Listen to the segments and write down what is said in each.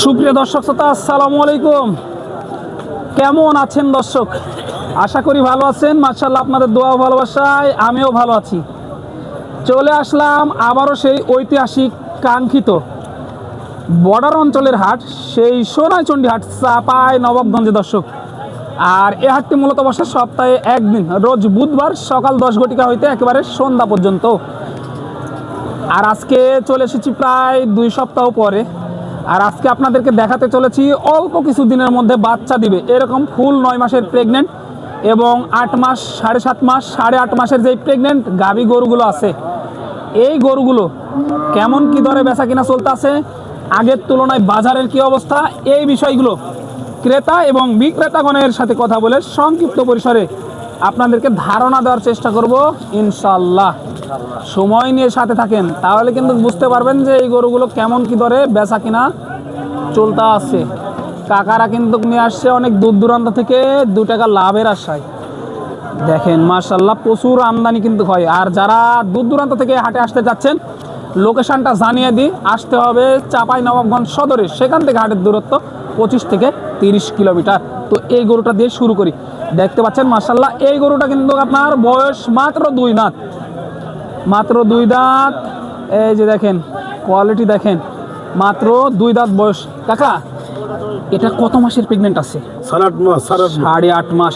সুপ্রিয় দর্শক শ্রোতা, আসসালামু আলাইকুম। কেমন আছেন দর্শক? আশা করি ভালো আছেন। মার্শাল্লাহ আপনাদের দোয়া ভালোবাসায় আমিও ভালো আছি। চলে আসলাম আবারও সেই ঐতিহাসিক কাঙ্ক্ষিত বর্ডার অঞ্চলের হাট, সেই সোনাইচন্ডী হাট, চাপাই নবাবগঞ্জে দর্শক। আর এ হাটটি মূলত বসে সপ্তাহে একদিন, রোজ বুধবার সকাল দশ ঘটিকা হইতে একেবারে সন্ধ্যা পর্যন্ত। আর আজকে চলে এসেছি প্রায় দুই সপ্তাহ পরে। আর আজকে আপনাদেরকে দেখাতে চলেছি, অল্প কিছু দিনের মধ্যে বাচ্চা দিবে। এরকম ফুল নয় মাসের প্রেগনেন্ট এবং আট মাস, সাড়ে সাত মাস, সাড়ে আট মাসের যেই প্রেগনেন্ট গাভী গরুগুলো আছে, এই গরুগুলো কেমন কি দরে বেচা কিনা চলতে আছে আগের তুলনায় বাজারের কি অবস্থা, এই বিষয়গুলো ক্রেতা এবং বিক্রেতাগণের সাথে কথা বলে সংক্ষিপ্ত পরিসরে আপনাদেরকে ধারণা দেওয়ার চেষ্টা করব ইনশাল্লাহ সময় নিয়ে সাথে থাকেন, তাহলে কিন্তু বুঝতে পারবেন যে এই গরুগুলো কেমন কি দরে বেচা কিনা চলতে আছে। কাকারা কিন্তু নিয়ে আসছে অনেক দূর দূরান্ত থেকে দু টাকা লাভের আশায় দেখেন মার্শাল্লাহ প্রচুর আমদানি কিন্তু হয়। আর যারা দূর দূরান্ত থেকে হাটে আসতে যাচ্ছেন, লোকেশনটা জানিয়ে দিই, আসতে হবে চাপাই নবাবগঞ্জ সদরে। সেখান থেকে হাটের দূরত্ব পঁচিশ থেকে তিরিশ কিলোমিটার। তো এই গরুটা দিয়ে শুরু করি। দেখতে পাচ্ছেন মার্শাল্লাহ এই গরুটা কিন্তু আপনার বয়স মাত্র দুই দাঁত মাত্র দুই দাঁত এই যে দেখেন কোয়ালিটি দেখেন মাত্র দুই দাঁত বয়স। কাকা এটা কত মাসের প্রেগনেন্ট আছে? সাড়ে আট মাস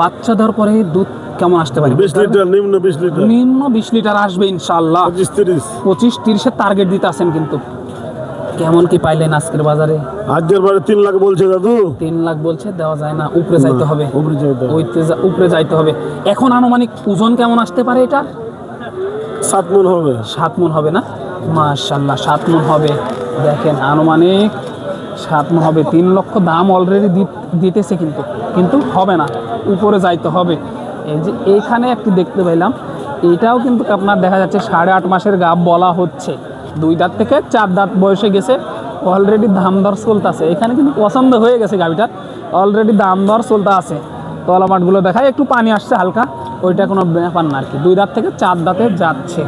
বাচ্চা দেওয়ার পরে দুধ কেমন আসতে পারে? বিশ লিটার নিম্ন বিশ লিটার নিম্ন বিশ লিটার আসবে ইনশাল্লাহ পঁচিশ তিরিশ। পঁচিশ তিরিশের টার্গেট দিতে আছেন কিন্তু। কেমন কি পাইলেন আজকের বাজারে? আজকের বারে তিন লাখ বলছে দাদু। তিন লাখ বলছে দেওয়া যায় না উপরে যাইতে হবে। উপরে যাইতে উপরে যাইতে হবে। এখন আনুমানিক ওজন কেমন আসতে পারে এটা সাত মন হবে, সাত মন হবে না? মাশাল্লাহ সাত মন হবে। দেখেন, আনুমানিক সাত মন হবে। তিন লক্ষ দাম অলরেডি দিতেছে কিন্তু কিন্তু হবে না। উপরে যাইতে হবে। এই যে এইখানে একটি দেখতে পেলাম এটাও কিন্তু আপনার দেখা যাচ্ছে সাড়ে আট মাসের গাব বলা হচ্ছে। দুই দাঁত থেকে চার দাঁত বয়সে গেছে অলরেডি দাম দর চলতেছে। এখানে কিন্তু পছন্দ হয়ে গেছে গাবিটার অলরেডি দাম দর চলতে আছে। তলা মাঠগুলো দেখায় একটু পানি আসছে হালকা। ওইটা কোনো ব্যাপার না আর কি দুই দাঁত থেকে চার দাঁতে যাচ্ছে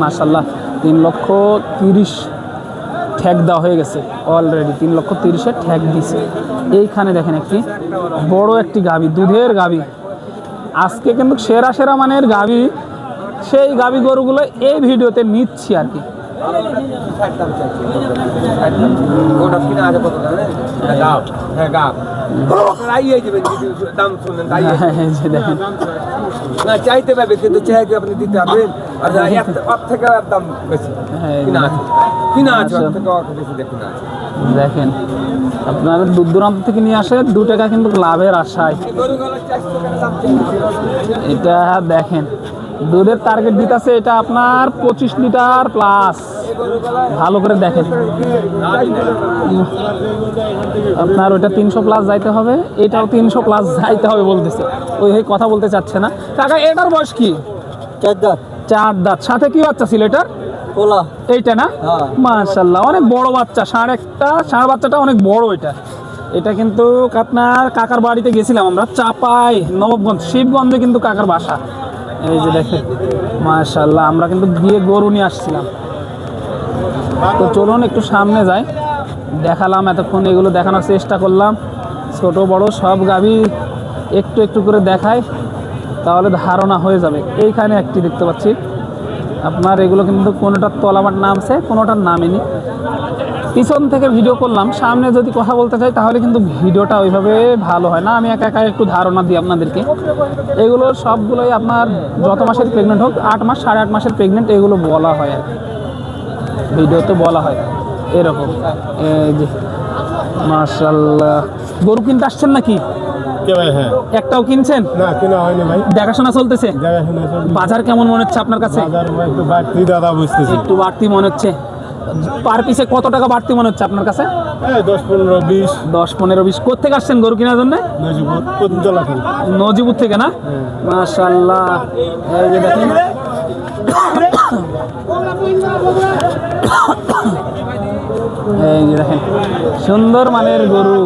মার্শাল্লাহ তিন লক্ষ তিরিশ ঠ্যাক দেওয়া হয়ে গেছে অলরেডি তিন লক্ষ তিরিশে ঠ্যাক দিছে। এইখানে দেখেন একটি বড় একটি গাবি দুধের গাবি আজকে কিন্তু সেরা সেরা মানের গাবি সেই গাবি গরুগুলো এই ভিডিওতে নিচ্ছি আর কি হ্যাঁ গাব। আইয়ে যাবেন যদি দাম শুনলেন তাই এই যে দেখেন। না চাইতে পারবে কিন্তু চাইতে আপনি দিতে পারবেন আর এর- থেকে আর দাম বেশি। হ্যাঁ, কিনা আছে? কিনা আছে আচ্ছা। থেকে বেশি দেখুন আছে। দেখেন আপনারা দূর দূরান্ত থেকে নিয়ে আসে দু টাকা কিন্তু লাভের আশায়। এটা দেখেন দুধের টার্গেট দিতেছে এটা আপনার পঁচিশ লিটার প্লাস ভালো করে দেখেন। আপনার ওইটা তিনশো প্লাস যাইতে হবে এটাও তিনশো প্লাস যাইতে হবে বলতেছে। ওই ওই কথা বলতে চাচ্ছে না। কাকা এটার বয়স কি? চার চার দাঁত। সাথে কি বাচ্চা ছিল এটার? এইটা না? হ্যাঁ। মাশাল্লাহ অনেক বড় বাচ্চা। ষাঁড় একটা ষাঁড় বাচ্চাটা অনেক বড় এটা। এটা কিন্তু আপনার কাকার বাড়িতে গেছিলাম আমরা চাপাই নবাবগঞ্জ শিবগঞ্জে কিন্তু কাকার বাসা। এই যে দেখেন মাশাল্লাহ আমরা কিন্তু গিয়ে গরু নিয়ে আসছিলাম। তো চলুন একটু সামনে যাই, দেখালাম এতক্ষণ এগুলো দেখানোর চেষ্টা করলাম। ছোট, বড় সব গাভী একটু একটু করে দেখায় তাহলে ধারণা হয়ে যাবে। এইখানে একটি দেখতে পাচ্ছি। আপনার এগুলো কিন্তু কোনোটার তলামার নামছে কোনোটার নামেনি পিছন থেকে ভিডিও করলাম সামনে যদি কথা বলতে চাই তাহলে কিন্তু ভিডিওটা ওইভাবে ভালো হয় না। আমি একা একা একটু ধারণা দিই আপনাদেরকে। এগুলো সবগুলোই আপনার যত মাসের প্রেগনেন্ট হোক আট মাস সাড়ে আট মাসের প্রেগনেন্ট এগুলো বলা হয় আর ভিডিওতে বলা হয়। এরকম। যে মার্শাল্লাহ গরু কিনতে আসছেন নাকি? হ্যাঁ। একটাও কিনছেন? না কেনা হয়নি ভাই। দেখাশোনা চলতেছে? বাজার কেমন মনে হচ্ছে আপনার কাছে? একটু বাড়তি দাদা বুঝতেছি। একটু বাড়তি মনে হচ্ছে। পার পিসে কত টাকা বাড়তি মনে হচ্ছে আপনার কাছে? দশ পনেরো বিশ। দশ পনেরো বিশ। কোথেকে আসছেন গরু কেনার জন্য? নজিবুর থেকে। না? মাশাল্লাহ এই দেখেন। এই যে দেখেন। সুন্দর মানের গরু।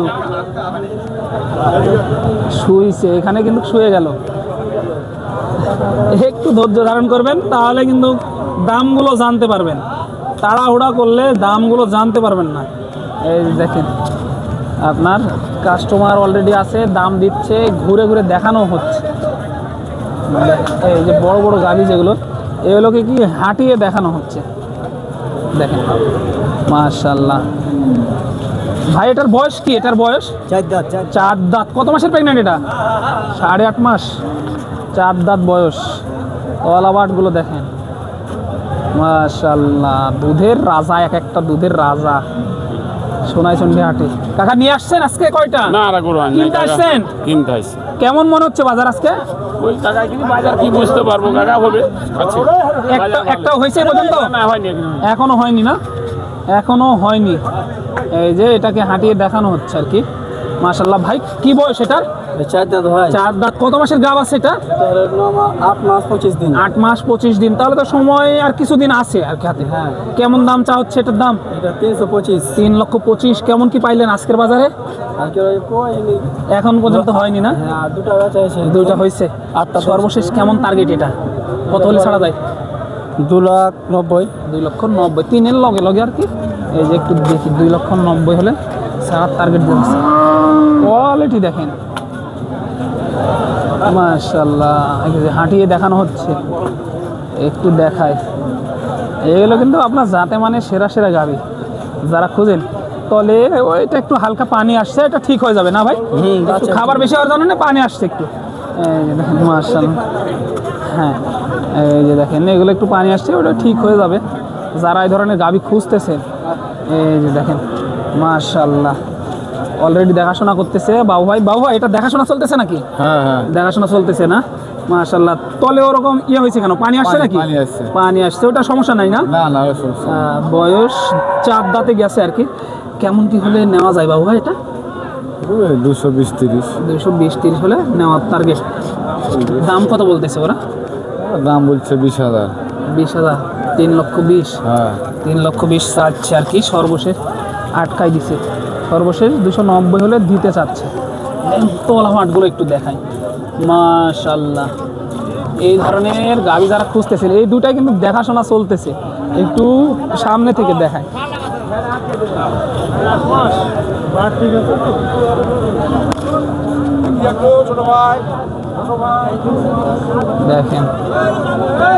শুইছে। এখানে কিন্তু শুয়ে গেল। একটু ধৈর্য ধারণ করবেন তাহলে কিন্তু দামগুলো জানতে পারবেন। তাড়াহুড়া করলে দামগুলো জানতে পারবেন না। এই দেখেন আপনার কাস্টমার অলরেডি আছে দাম দিচ্ছে ঘুরে ঘুরে দেখানো হচ্ছে। এই যে বড় বড় গাড়ি যেগুলো এগুলোকে কি হাঁটিয়ে দেখানো হচ্ছে? দেখেন মাশাল্লাহ ভাই এটার বয়স কি? এটার বয়স? চার দাঁত চার দাঁত। কত মাসের প্রেগনেন্ট এটা? সাড়ে আট মাস। চার দাঁত বয়স। তলাবাটগুলো দেখেন। মাশাল্লাহ দুধের রাজা এক একটা দুধের রাজা। সোনাই চন্ডী হাটে। কাকা নিয়ে আসছেন আজকে কয়টা? না আর গরু আনি কিনতে আসছেন? কিনতে আসছি। কেমন মনে হচ্ছে বাজার আজকে? ওই কাকা কিন্তু বাজার কি বুঝতে পারব কাকা হবে? আচ্ছা। একটা একটা হয়েছে পর্যন্ত? না হয়নি এখনও। এখনও হয়নি না? এখনও হয়নি। এই যে এটাকে হাঁটিয়ে দেখানো হচ্ছে আর কি। মাশাল্লাহ ভাই কি বয়স এটার? চার দাঁত ভাই চার দাঁত। কত মাসের গাব আছে এটা? আট মাস পঁচিশ দিন। আট মাস পঁচিশ দিন। তাহলে তো সময় আর কিছুদিন আছে আর কি হাতে। হ্যাঁ। কেমন দাম চা হচ্ছে এটার দাম? এটা তিনশো পঁচিশ। তিন লক্ষ পঁচিশ। কেমন কি পাইলেন আজকের বাজারে? এখন পর্যন্ত হয়নি না? হ্যাঁ দুটা বেচা দুইটা হয়েছে। আটটা সর্বশেষ কেমন টার্গেট এটা? কত হলে ছাড়া যায়? দু লাখ নব্বই। দুই লক্ষ নব্বই। তিনের লগে লগে আর কি? এই যে একটু দেখি দুই লক্ষ নব্বই হলে সাত টার্গেট দিচ্ছে কোয়ালিটি দেখেন। মাশাল্লাহ হাঁটিয়ে দেখানো হচ্ছে একটু দেখায় এগুলো কিন্তু আপনার যাতে মানে সেরা সেরা গাবি যারা খুঁজেন। তলে ওইটা একটু হালকা পানি আসছে এটা ঠিক হয়ে যাবে না ভাই? খাবার বেশি হওয়ার জন্য না পানি আসছে একটু। দেখেন মাশাল্লাহ হ্যাঁ এই যে দেখেন এগুলো একটু পানি আসছে ওটা ঠিক হয়ে যাবে। যারা এই ধরনের গাবি খুঁজতেছে এই যে দেখেন মাশাল্লাহ অলরেডি দেখাশোনা করতেছে। বাবু ভাই বাবু ভাই এটা দেখাশোনা চলতেছে নাকি? হ্যাঁ হ্যাঁ। দেখাশোনা চলতেছে না? মাশাল্লাহ তলে ওরকম ইয়ে হয়েছে কেন? পানি আসছে নাকি? পানি আসছে। পানি আসছে ওটা সমস্যা নাই না? না না বয়স চার দাঁতে গেছে আর কি। কেমন কি হলে নেওয়া যায় বাবু ভাই এটা? দুশো বিশ তিরিশ। দুইশো বিশ তিরিশ হলে নেওয়ার টার্গেট দাম কত বলতেছে ওরা? দাম বলছে বিশ হাজার। বিশ হাজার তিন লক্ষ বিশ। হ্যাঁ। তিন লক্ষ বিশ চাচ্ছে আর কি সর্বশেষ আটকাই দিছে। সর্বশেষ দুশো নব্বই হলে দিতে চাচ্ছে। তোলা মাঠগুলো একটু দেখাই। মাশাল্লাহ এই ধরনের গাড়ি যারা খুঁজতেছিল এই দুটাই কিন্তু দেখাশোনা চলতেছে। একটু সামনে থেকে দেখায় দেখেন,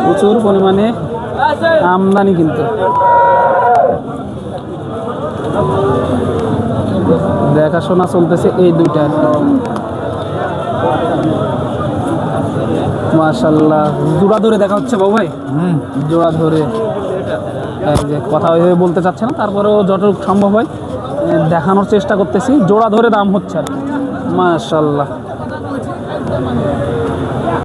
প্রচুর পরিমাণে আমদানি কিন্তু। দেখাশোনা চলতেছে এই দুইটা আর কি জোড়া ধরে দেখা হচ্ছে বাবু ভাই? জোড়া ধরে। যে কথা ওইভাবে বলতে চাচ্ছে না তারপরেও যতটুকু সম্ভব হয় দেখানোর চেষ্টা করতেছি। জোড়া ধরে দাম হচ্ছে আর কি। মাশাল্লাহ।